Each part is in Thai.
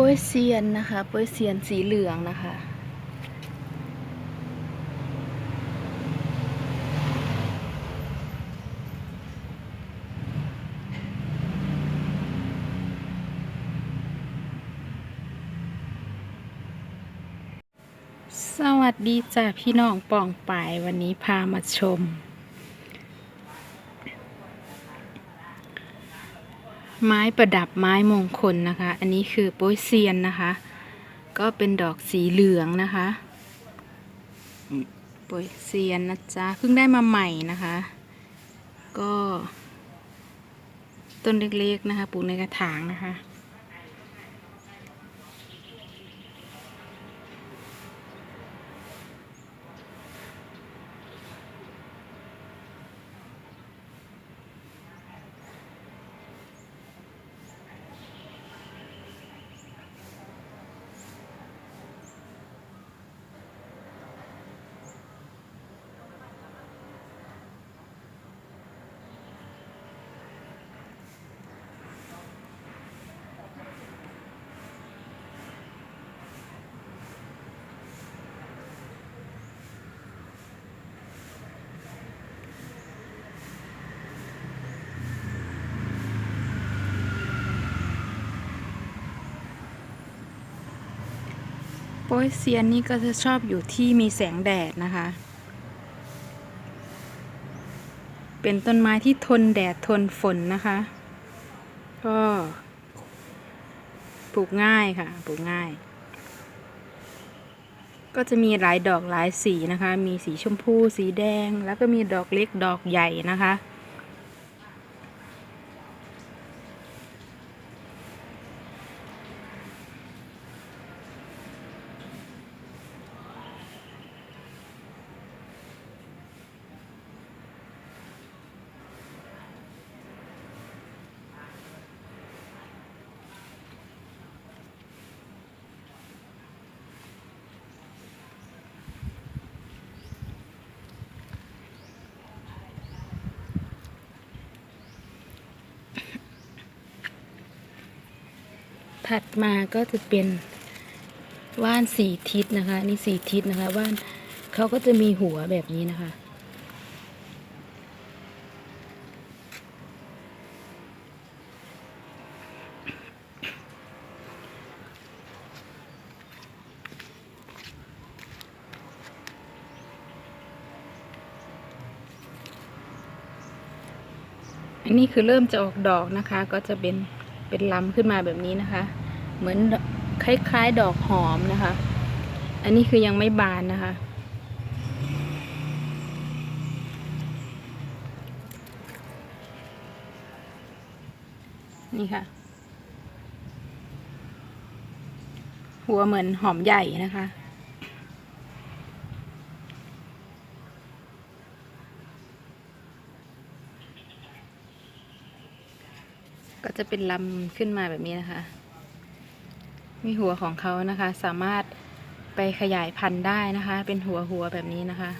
ป้ยเซียนนะคะป้ยเซียนสีเหลืองนะคะสวัสดีจ้าพี่น้องป่องปายวันนี้พามาชม ไม้ประดับไม้มงคลนะคะ อันนี้คือโป้ยเซียนนะคะ ก็เป็นดอกสีเหลืองนะคะโป้ยเซียนนะจ๊ะเพิ่งได้มาใหม่นะคะ ก็ ต้นเล็กๆนะคะปลูกในกระถางนะคะ โป้ยเซียนนี่ก็จะชอบอยู่ที่มีแสงแดดนะคะ เป็นต้นไม้ที่ทนแดดทนฝนนะคะ ก็ปลูกง่ายค่ะ ปลูกง่าย ก็จะมีหลายดอกหลายสีนะคะ มีสีชมพู สีแดง แล้วก็มีดอกเล็กดอกใหญ่นะคะ ถัดมาก็จะเป็นว่านสี่ทิศนะคะ นี่สี่ทิศนะคะว่านเขาก็จะมีหัวแบบนี้นะคะ อันนี้คือเริ่มจะออกดอกนะคะก็จะเป็น เป็นลำขึ้นมาแบบนี้นะคะ เหมือนคล้ายๆดอกหอมนะคะ อันนี้คือยังไม่บานนะคะ นี่ค่ะ หัวเหมือนหอมใหญ่นะคะ ก็จะเป็นลำขึ้นมาแบบนี้นะคะ มีหัวของเขานะคะ สามารถไปขยายพันธุ์ได้นะคะ เป็นหัวหัวแบบนี้นะคะ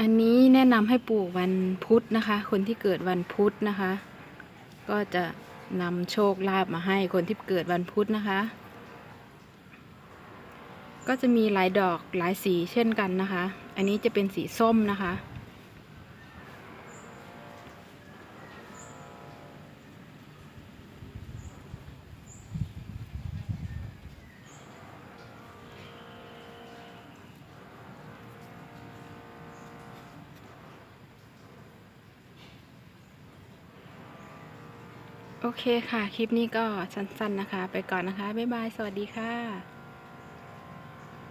อันนี้แนะนำให้ปลูกวันพุธนะคะ คนที่เกิดวันพุธนะคะ ก็จะ นำโชคลาภมาให้คนที่เกิดวันพุธนะคะ ก็จะมีหลายดอกหลายสีเช่นกันนะคะ อันนี้จะเป็นสีส้มนะคะ โอเคค่ะ คลิปนี้ก็สั้นๆนะคะ ไปก่อนนะคะ บ๊ายบาย สวัสดีค่ะ